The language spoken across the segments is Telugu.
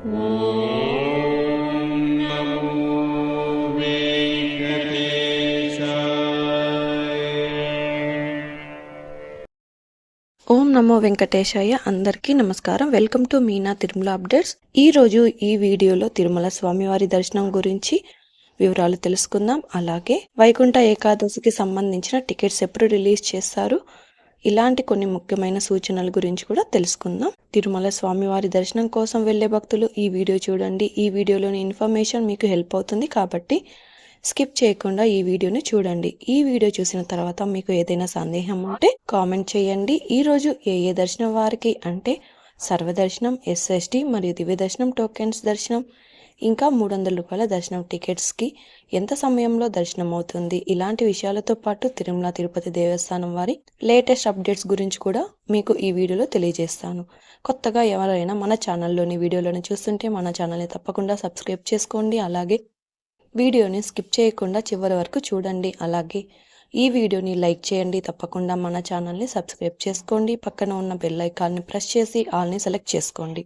ఓం నమో వెంకటేశాయ అందరికీ నమస్కారం. Welcome to Meena Tirumala updates. ఈ రోజు ఈ వీడియోలో తిరుమల స్వామివారి దర్శనం గురించి వివరాలు తెలుసుకుందాం. అలాగే వైకుంఠ ఏకాదశికి సంబంధించిన టికెట్స్ ఎప్పుడు రిలీజ్ చేస్తారు? ఇలాంటి కొన్ని ముఖ్యమైన సూచనల గురించి కూడా తెలుసుకుందాం. తిరుమల స్వామివారి దర్శనం కోసం వెళ్ళే భక్తులు ఈ వీడియో చూడండి. ఈ వీడియోలోని ఇన్ఫర్మేషన్ మీకు హెల్ప్ అవుతుంది కాబట్టి స్కిప్ చేయకుండా ఈ వీడియోని చూడండి. ఈ వీడియో చూసిన తర్వాత మీకు ఏదైనా సందేహం ఉంటే కామెంట్ చేయండి. ఈరోజు ఏ ఏ దర్శనం వారికి అంటే సర్వదర్శనం ఎస్ఎస్డి మరియు దివ్య దర్శనం టోకెన్స్ దర్శనం ఇంకా మూడు వందల రూపాయల దర్శనం టికెట్స్కి ఎంత సమయంలో దర్శనం అవుతుంది ఇలాంటి విషయాలతో పాటు తిరుమల తిరుపతి దేవస్థానం వారి లేటెస్ట్ అప్డేట్స్ గురించి కూడా మీకు ఈ వీడియోలో తెలియజేస్తాను. కొత్తగా ఎవరైనా మన ఛానల్లోని వీడియోలను చూస్తుంటే మన ఛానల్ని తప్పకుండా సబ్స్క్రైబ్ చేసుకోండి. అలాగే వీడియోని స్కిప్ చేయకుండా చివరి వరకు చూడండి. అలాగే ఈ వీడియోని లైక్ చేయండి. తప్పకుండా మన ఛానల్ని సబ్స్క్రైబ్ చేసుకోండి. పక్కన ఉన్న బెల్ ఐకాన్ని ప్రెస్ చేసి ఆల్ని సెలెక్ట్ చేసుకోండి.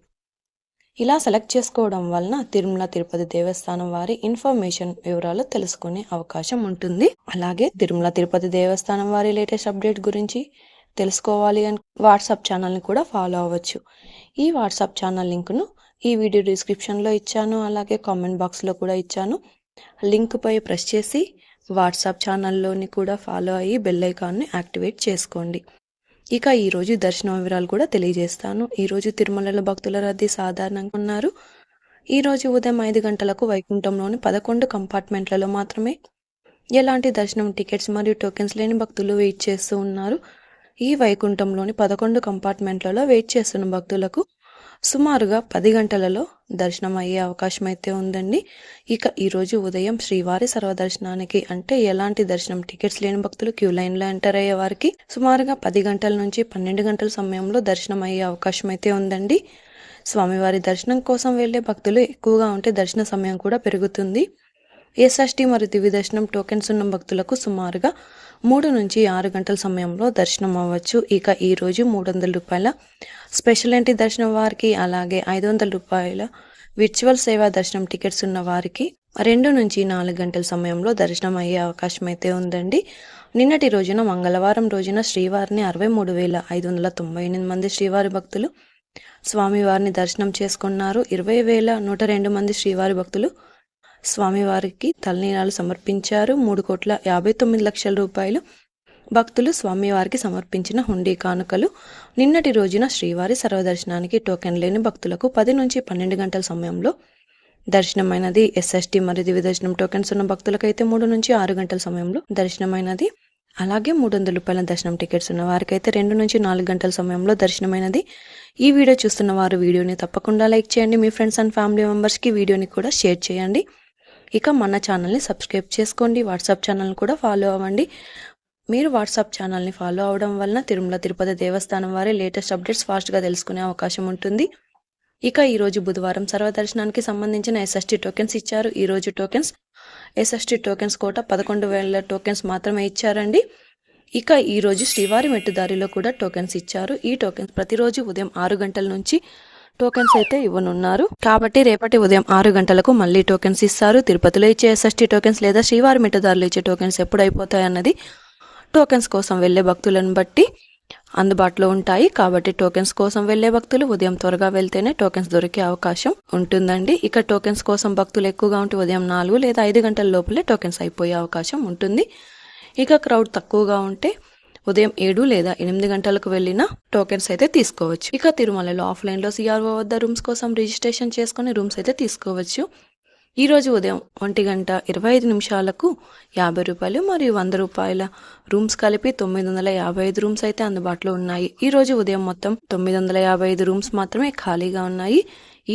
ఇలా సెలెక్ట్ చేసుకోవడం వలన తిరుమల తిరుపతి దేవస్థానం వారి ఇన్ఫర్మేషన్ వివరాలు తెలుసుకునే అవకాశం ఉంటుంది. అలాగే తిరుమల తిరుపతి దేవస్థానం వారి లేటెస్ట్ అప్డేట్ గురించి తెలుసుకోవాలి అని వాట్సాప్ ఛానల్ని కూడా ఫాలో అవ్వచ్చు. ఈ వాట్సాప్ ఛానల్ లింక్ను ఈ వీడియో డిస్క్రిప్షన్లో ఇచ్చాను. అలాగే కామెంట్ బాక్స్లో కూడా ఇచ్చాను. లింక్పై ప్రెస్ చేసి వాట్సాప్ ఛానల్లోని కూడా ఫాలో అయ్యి బెల్ ఐకాన్ని యాక్టివేట్ చేసుకోండి. ఇక ఈరోజు దర్శనం వివరాలు కూడా తెలియజేస్తాను. ఈరోజు తిరుమలలో భక్తుల రద్దీ సాధారణంగా ఉన్నారు. ఈరోజు ఉదయం ఐదు గంటలకు వైకుంఠంలోని పదకొండు కంపార్ట్మెంట్లలో మాత్రమే ఎలాంటి దర్శనం టికెట్స్ మరియు టోకెన్స్ లేని భక్తులు వెయిట్ చేస్తూ ఉన్నారు. ఈ వైకుంఠంలోని పదకొండు కంపార్ట్మెంట్లలో వెయిట్ చేస్తున్న భక్తులకు సుమారుగా పది గంటలలో దర్శనం అయ్యే అవకాశం అయితే ఉందండి. ఇక ఈరోజు ఉదయం శ్రీవారి సర్వదర్శనానికి అంటే ఎలాంటి దర్శనం? టికెట్స్ లేని భక్తులు క్యూ లైన్లో ఎంటర్ అయ్యే వారికి సుమారుగా పది గంటల నుంచి పన్నెండు గంటల సమయంలో దర్శనం అయ్యే అవకాశం అయితే ఉందండి. స్వామివారి దర్శనం కోసం వెళ్ళే భక్తులు ఎక్కువగా ఉంటే దర్శన సమయం కూడా పెరుగుతుంది. ఎస్ఎస్టీ మరియు దివ్య దర్శనం టోకెన్స్ ఉన్న భక్తులకు సుమారుగా మూడు నుంచి ఆరు గంటల సమయంలో దర్శనం అవ్వచ్చు. ఇక ఈరోజు మూడు వందల రూపాయల స్పెషల్ ఎంట్రీ దర్శనం వారికి అలాగే ఐదు వందల రూపాయల విర్చువల్ సేవా దర్శనం టికెట్స్ ఉన్న వారికి రెండు నుంచి నాలుగు గంటల సమయంలో దర్శనం అయ్యే అవకాశం అయితే ఉందండి. నిన్నటి రోజున మంగళవారం రోజున శ్రీవారిని అరవై మూడు వేల ఐదు వందల తొంభై ఎనిమిది మంది శ్రీవారి భక్తులు స్వామివారిని దర్శనం చేసుకున్నారు. ఇరవై వేల నూట రెండు మంది శ్రీవారి భక్తులు స్వామివారికి తలనీలాలు సమర్పించారు. మూడు కోట్ల యాభై తొమ్మిది లక్షల రూపాయలు భక్తులు స్వామివారికి సమర్పించిన హుండీ కానుకలు. నిన్నటి రోజున శ్రీవారి సర్వదర్శనానికి టోకెన్ లేని భక్తులకు పది నుంచి పన్నెండు గంటల సమయంలో దర్శనమైనది. ఎస్ఎస్టీ మరియు దివ్య దర్శనం టోకెన్స్ ఉన్న భక్తులకైతే మూడు నుంచి ఆరు గంటల సమయంలో దర్శనమైనది. అలాగే మూడు వందల రూపాయల దర్శనం టికెట్స్ ఉన్న వారికైతే రెండు నుంచి నాలుగు గంటల సమయంలో దర్శనమైనది. ఈ వీడియో చూస్తున్న వారు వీడియోని తప్పకుండా లైక్ చేయండి. మీ ఫ్రెండ్స్ అండ్ ఫ్యామిలీ మెంబర్స్కి వీడియోని కూడా షేర్ చేయండి. ఇక మన ఛానల్ని సబ్స్క్రైబ్ చేసుకోండి. వాట్సాప్ ఛానల్ని కూడా ఫాలో అవ్వండి. మీరు వాట్సాప్ ఛానల్ని ఫాలో అవడం వలన తిరుమల తిరుపతి దేవస్థానం వారి లేటెస్ట్ అప్డేట్స్ ఫాస్ట్గా తెలుసుకునే అవకాశం ఉంటుంది. ఇక ఈరోజు బుధవారం సర్వదర్శనానికి సంబంధించిన ఎస్ఎస్టీ టోకెన్స్ ఇచ్చారు. ఈరోజు టోకెన్స్ ఎస్ఎస్టీ టోకెన్స్ కోట పదకొండు వేల టోకెన్స్ మాత్రమే ఇచ్చారండి. ఇక ఈరోజు శ్రీవారి మెట్టుదారిలో కూడా టోకెన్స్ ఇచ్చారు. ఈ టోకెన్స్ ప్రతిరోజు ఉదయం ఆరు గంటల నుంచి టోకెన్స్ అయితే ఇవ్వనున్నారు. కాబట్టి రేపటి ఉదయం ఆరు గంటలకు మళ్ళీ టోకెన్స్ ఇస్తారు. తిరుపతిలో ఇచ్చే ఎస్ఎస్టీ టోకెన్స్ లేదా శ్రీవారి మిఠదారులు ఇచ్చే టోకెన్స్ ఎప్పుడు అయిపోతాయి అన్నది టోకెన్స్ కోసం వెళ్ళే భక్తులను బట్టి అందుబాటులో ఉంటాయి. కాబట్టి టోకెన్స్ కోసం వెళ్ళే భక్తులు ఉదయం త్వరగా వెళ్తేనే టోకెన్స్ దొరికే అవకాశం ఉంటుందండి. ఇక టోకెన్స్ కోసం భక్తులు ఎక్కువగా ఉంటే ఉదయం నాలుగు లేదా ఐదు గంటల లోపలే టోకెన్స్ అయిపోయే అవకాశం ఉంటుంది. ఇక క్రౌడ్ తక్కువగా ఉంటే ఉదయం ఏడు లేదా ఎనిమిది గంటలకు వెళ్ళిన టోకెన్స్ అయితే తీసుకోవచ్చు. ఇక తిరుమలలో ఆఫ్లైన్లో సిఆర్ఓ వద్ద రూమ్స్ కోసం రిజిస్ట్రేషన్ చేసుకుని రూమ్స్ అయితే తీసుకోవచ్చు. ఈ రోజు ఉదయం ఒంటి గంట ఇరవై ఐదు నిమిషాలకు యాభై రూపాయలు మరియు వంద రూపాయల రూమ్స్ కలిపి తొమ్మిది వందల యాభై ఐదు రూమ్స్ అయితే అందుబాటులో ఉన్నాయి. ఈ రోజు ఉదయం మొత్తం తొమ్మిది వందల యాభై ఐదు రూమ్స్ మాత్రమే ఖాళీగా ఉన్నాయి.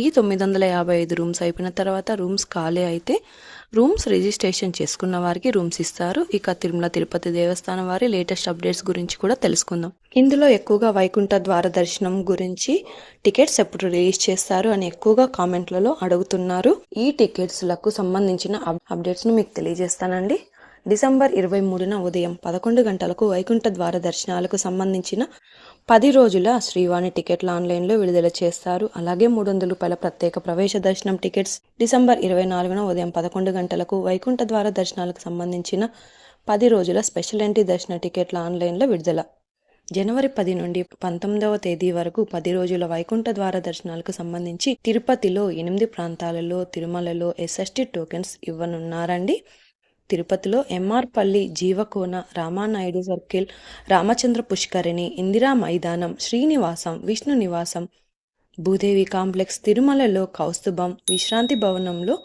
ఈ తొమ్మిది వందల యాభై ఐదు రూమ్స్ అయిపోయిన తర్వాత రూమ్స్ ఖాళీ అయితే రూమ్స్ రిజిస్ట్రేషన్ చేసుకున్న వారికి రూమ్స్ ఇస్తారు. ఇక తిరుమల తిరుపతి దేవస్థానం వారి లేటెస్ట్ అప్డేట్స్ గురించి కూడా తెలుసుకుందాం. ఇందులో ఎక్కువగా వైకుంఠ ద్వార దర్శనం గురించి టికెట్స్ ఎప్పుడు రిలీజ్ చేస్తారు అని ఎక్కువగా కామెంట్లలో అడుగుతున్నారు. ఈ టికెట్స్లకు సంబంధించిన అప్- అప్డేట్స్ను మీకు తెలియజేస్తానండి. డిసెంబర్ ఇరవై మూడున ఉదయం పదకొండు గంటలకు వైకుంఠ ద్వార దర్శనాలకు సంబంధించిన పది రోజుల శ్రీవాణి టికెట్లు ఆన్లైన్లో విడుదల చేస్తారు. అలాగే మూడు వందల రూపాయల ప్రత్యేక ప్రవేశ దర్శనం టికెట్స్ డిసెంబర్ ఇరవై నాలుగున ఉదయం పదకొండు గంటలకు వైకుంఠ ద్వార దర్శనాలకు సంబంధించిన పది రోజుల స్పెషల్ ఎంట్రీ దర్శన టికెట్ల ఆన్లైన్లో విడుదల. జనవరి పది నుండి పంతొమ్మిదవ తేదీ వరకు పది రోజుల వైకుంఠ ద్వార దర్శనాలకు సంబంధించి తిరుపతిలో ఎనిమిది ప్రాంతాలలో తిరుమలలో ఎస్ఎస్టీ టోకెన్స్ ఇవ్వనున్నారండి. తిరుపతిలో ఎంఆర్పల్లి జీవకోన రామానాయుడు సర్కిల్ రామచంద్ర పుష్కరిణి ఇందిరా మైదానం శ్రీనివాసం విష్ణు నివాసం భూదేవి కాంప్లెక్స్ తిరుమలలో కౌస్తుభం విశ్రాంతి భవనంలో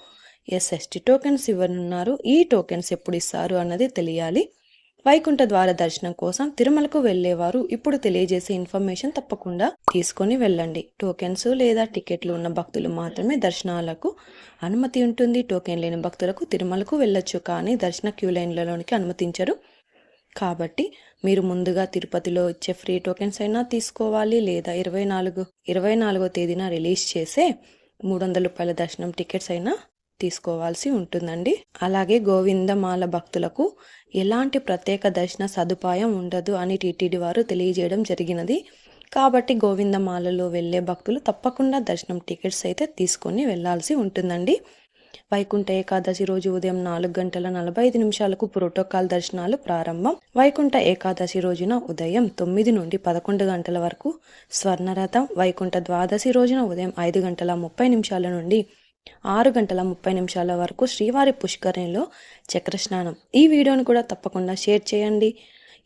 ఎస్ఎస్టి టోకెన్స్ ఇవ్వనున్నారు. ఈ టోకెన్స్ ఎప్పుడు ఇస్తారు అన్నది తెలియాలి. వైకుంఠ ద్వార దర్శనం కోసం తిరుమలకు వెళ్ళేవారు. ఇప్పుడు తెలియజేసే ఇన్ఫర్మేషన్ తప్పకుండా తీసుకొని వెళ్ళండి. టోకెన్స్ లేదా టికెట్లు ఉన్న భక్తులు మాత్రమే దర్శనాలకు అనుమతి ఉంటుంది. టోకెన్ లేని భక్తులకు తిరుమలకు వెళ్ళొచ్చు కానీ దర్శన క్యూ లైన్లలోనికి అనుమతించరు. కాబట్టి మీరు ముందుగా తిరుపతిలో ఇచ్చే ఫ్రీ టోకెన్స్ అయినా తీసుకోవాలి. లేదా ఇరవై నాలుగు ఇరవై నాలుగో తేదీన రిలీజ్ చేసే మూడు వందల రూపాయల దర్శనం టికెట్స్ అయినా తీసుకోవాల్సి ఉంటుందండి. అలాగే గోవిందమాల భక్తులకు ఎలాంటి ప్రత్యేక దర్శన సదుపాయం ఉండదు అని టీటీడీ వారు తెలియజేయడం జరిగినది. కాబట్టి గోవిందమాలలో వెళ్ళే భక్తులు తప్పకుండా దర్శనం టికెట్స్ అయితే తీసుకొని వెళ్ళాల్సి ఉంటుందండి. వైకుంఠ ఏకాదశి రోజు ఉదయం నాలుగు గంటల నలభై ఐదు నిమిషాలకు ప్రోటోకాల్ దర్శనాలు ప్రారంభం. వైకుంఠ ఏకాదశి రోజున ఉదయం తొమ్మిది నుండి పదకొండు గంటల వరకు స్వర్ణరథం. వైకుంఠ ద్వాదశి రోజున ఉదయం ఐదు గంటల ముప్పై నిమిషాల నుండి ఆరు గంటల ముప్పై నిమిషాల వరకు శ్రీవారి పుష్కరిణిలో చక్రస్నానం. ఈ వీడియోని కూడా తప్పకుండా షేర్ చేయండి.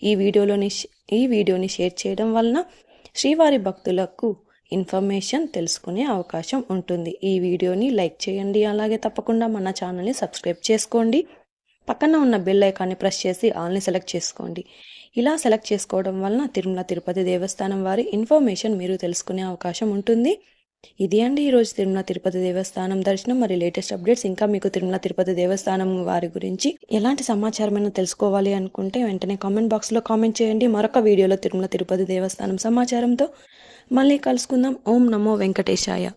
ఈ వీడియోలోని ఈ వీడియోని షేర్ చేయడం వలన శ్రీవారి భక్తులకు ఇన్ఫర్మేషన్ తెలుసుకునే అవకాశం ఉంటుంది. ఈ వీడియోని లైక్ చేయండి. అలాగే తప్పకుండా మన ఛానల్ని సబ్స్క్రైబ్ చేసుకోండి. పక్కన ఉన్న బెల్ ఐకాన్ని ప్రెస్ చేసి ఆల్ని సెలెక్ట్ చేసుకోండి. ఇలా సెలెక్ట్ చేసుకోవడం వలన తిరుమల తిరుపతి దేవస్థానం వారి ఇన్ఫర్మేషన్ మీరు తెలుసుకునే అవకాశం ఉంటుంది. ఇది అండి. ఈరోజు తిరుమల తిరుపతి దేవస్థానం దర్శనం మరి లేటెస్ట్ అప్డేట్స్. ఇంకా మీకు తిరుమల తిరుపతి దేవస్థానం వారి గురించి ఎలాంటి సమాచారమైనా తెలుసుకోవాలి అనుకుంటే వెంటనే కామెంట్ బాక్స్లో కామెంట్ చేయండి. మరొక వీడియోలో తిరుమల తిరుపతి దేవస్థానం సమాచారంతో మళ్ళీ కలుసుకుందాం. ఓం నమో వెంకటేశాయ.